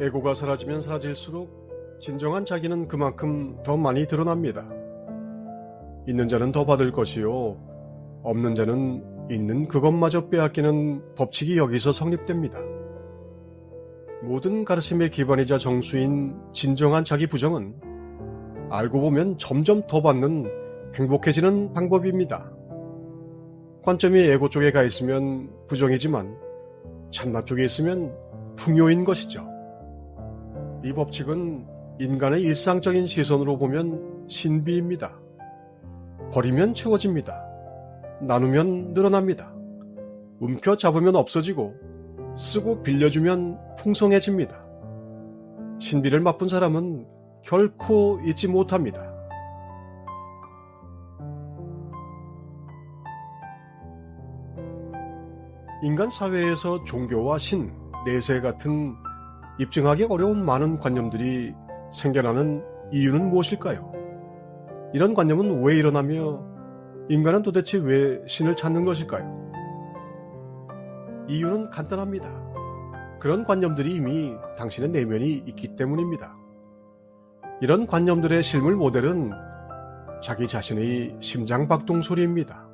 에고가 사라지면 사라질수록 진정한 자기는 그만큼 더 많이 드러납니다. 있는 자는 더 받을 것이요. 없는 자는 있는 그것마저 빼앗기는 법칙이 여기서 성립됩니다. 모든 가르침의 기반이자 정수인 진정한 자기 부정은 알고 보면 점점 더 받는 행복해지는 방법입니다. 관점이 에고 쪽에 가 있으면 부정이지만 참나 쪽에 있으면 풍요인 것이죠. 이 법칙은 인간의 일상적인 시선으로 보면 신비입니다. 버리면 채워집니다. 나누면 늘어납니다. 움켜 잡으면 없어지고 쓰고 빌려주면 풍성해집니다. 신비를 맛본 사람은 결코 잊지 못합니다. 인간 사회에서 종교와 신, 내세 같은 입증하기 어려운 많은 관념들이 생겨나는 이유는 무엇일까요? 이런 관념은 왜 일어나며 인간은 도대체 왜 신을 찾는 것일까요? 이유는 간단합니다. 그런 관념들이 이미 당신의 내면이 있기 때문입니다. 이런 관념들의 실물 모델은 자기 자신의 심장박동 소리입니다.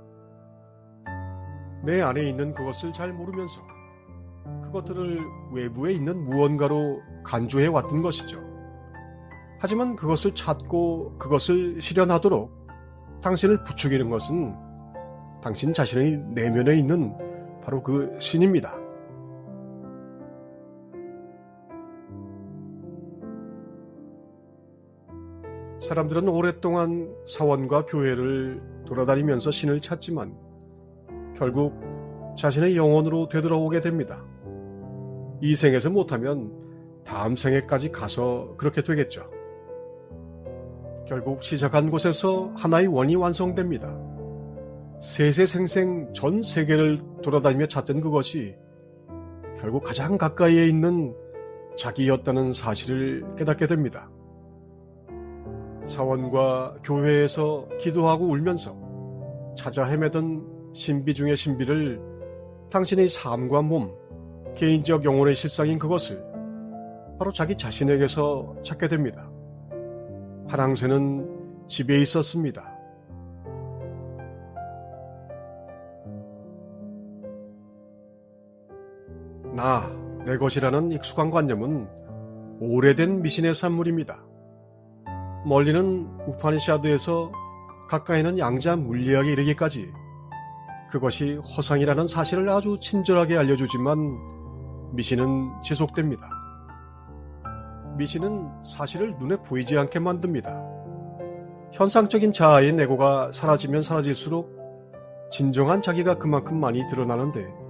내 안에 있는 그것을 잘 모르면서 그것들을 외부에 있는 무언가로 간주해 왔던 것이죠. 하지만 그것을 찾고 그것을 실현하도록 당신을 부추기는 것은 당신 자신의 내면에 있는 바로 그 신입니다. 사람들은 오랫동안 사원과 교회를 돌아다니면서 신을 찾지만 결국 자신의 영혼으로 되돌아오게 됩니다. 이 생에서 못하면 다음 생에까지 가서 그렇게 되겠죠. 결국 시작한 곳에서 하나의 원이 완성됩니다. 세세생생 전 세계를 돌아다니며 찾던 그것이 결국 가장 가까이에 있는 자기였다는 사실을 깨닫게 됩니다. 사원과 교회에서 기도하고 울면서 찾아 헤매던 신비 중의 신비를 당신의 삶과 몸, 개인적 영혼의 실상인 그것을 바로 자기 자신에게서 찾게 됩니다. 파랑새는 집에 있었습니다. 나, 내 것이라는 익숙한 관념은 오래된 미신의 산물입니다. 멀리는 우파니샤드에서 가까이는 양자 물리학에 이르기까지 그것이 허상이라는 사실을 아주 친절하게 알려주지만 미신은 지속됩니다. 미신은 사실을 눈에 보이지 않게 만듭니다. 현상적인 자아인 에고가 사라지면 사라질수록 진정한 자기가 그만큼 많이 드러나는데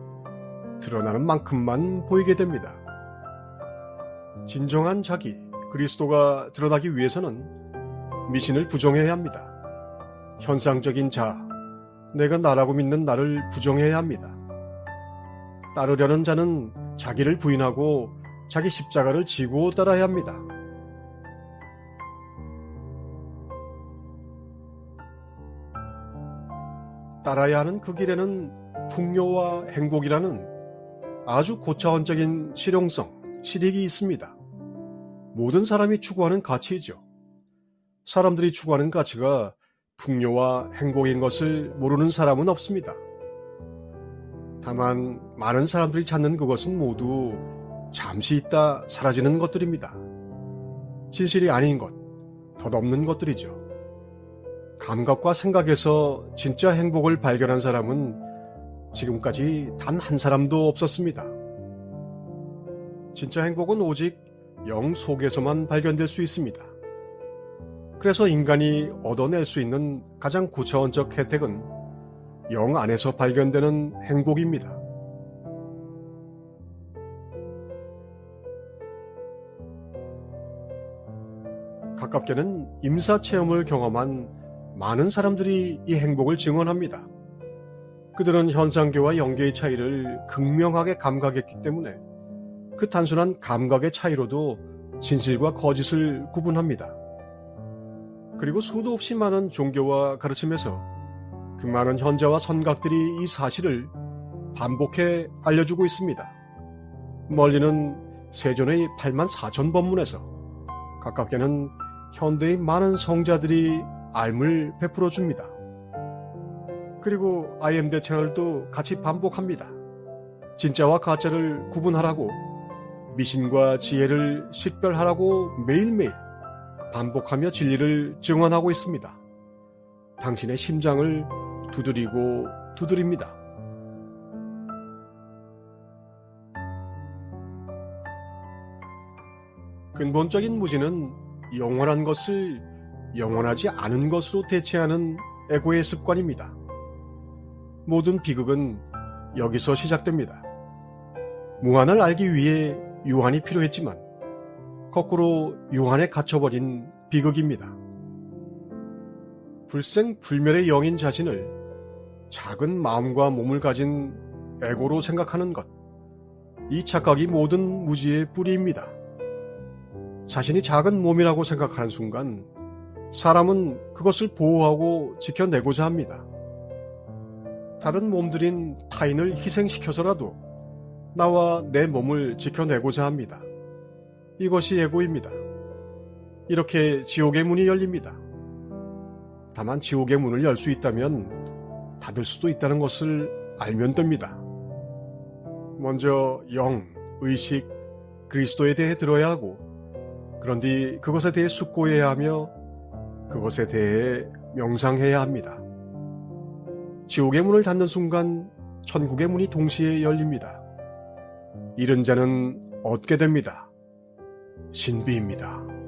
드러나는 만큼만 보이게 됩니다. 진정한 자기, 그리스도가 드러나기 위해서는 미신을 부정해야 합니다. 현상적인 자, 내가 나라고 믿는 나를 부정해야 합니다. 따르려는 자는 자기를 부인하고 자기 십자가를 지고 따라야 합니다. 따라야 하는 그 길에는 풍요와 행복이라는 아주 고차원적인 실용성, 실익이 있습니다. 모든 사람이 추구하는 가치이죠. 사람들이 추구하는 가치가 풍요와 행복인 것을 모르는 사람은 없습니다. 다만 많은 사람들이 찾는 그것은 모두 잠시 있다 사라지는 것들입니다. 진실이 아닌 것, 덧없는 것들이죠. 감각과 생각에서 진짜 행복을 발견한 사람은 지금까지 단 한 사람도 없었습니다. 진짜 행복은 오직 영 속에서만 발견될 수 있습니다. 그래서 인간이 얻어낼 수 있는 가장 고차원적 혜택은 영 안에서 발견되는 행복입니다. 가깝게는 임사 체험을 경험한 많은 사람들이 이 행복을 증언합니다. 그들은 현상계와 영계의 차이를 극명하게 감각했기 때문에 그 단순한 감각의 차이로도 진실과 거짓을 구분합니다. 그리고 수도 없이 많은 종교와 가르침에서 그 많은 현자와 선각들이 이 사실을 반복해 알려주고 있습니다. 멀리는 세존의 8만 4천 법문에서 가깝게는 현대의 많은 성자들이 알물 베풀어 줍니다. 그리고 IMD 채널도 같이 반복합니다. 진짜와 가짜를 구분하라고 미신과 지혜를 식별하라고 매일매일 반복하며 진리를 증언하고 있습니다. 당신의 심장을 두드리고 두드립니다. 근본적인 무지는 영원한 것을 영원하지 않은 것으로 대체하는 에고의 습관입니다. 모든 비극은 여기서 시작됩니다. 무한을 알기 위해 유한이 필요했지만 거꾸로 유한에 갇혀버린 비극입니다. 불생불멸의 영인 자신을 작은 마음과 몸을 가진 에고로 생각하는 것. 이 착각이 모든 무지의 뿌리입니다. 자신이 작은 몸이라고 생각하는 순간 사람은 그것을 보호하고 지켜내고자 합니다. 다른 몸들인 타인을 희생시켜서라도 나와 내 몸을 지켜내고자 합니다. 이것이 에고입니다. 이렇게 지옥의 문이 열립니다. 다만 지옥의 문을 열 수 있다면 닫을 수도 있다는 것을 알면 됩니다. 먼저 영, 의식, 그리스도에 대해 들어야 하고 그런 뒤 그것에 대해 숙고해야 하며 그것에 대해 명상해야 합니다. 지옥의 문을 닫는 순간 천국의 문이 동시에 열립니다. 잃은 자는 얻게 됩니다. 신비입니다.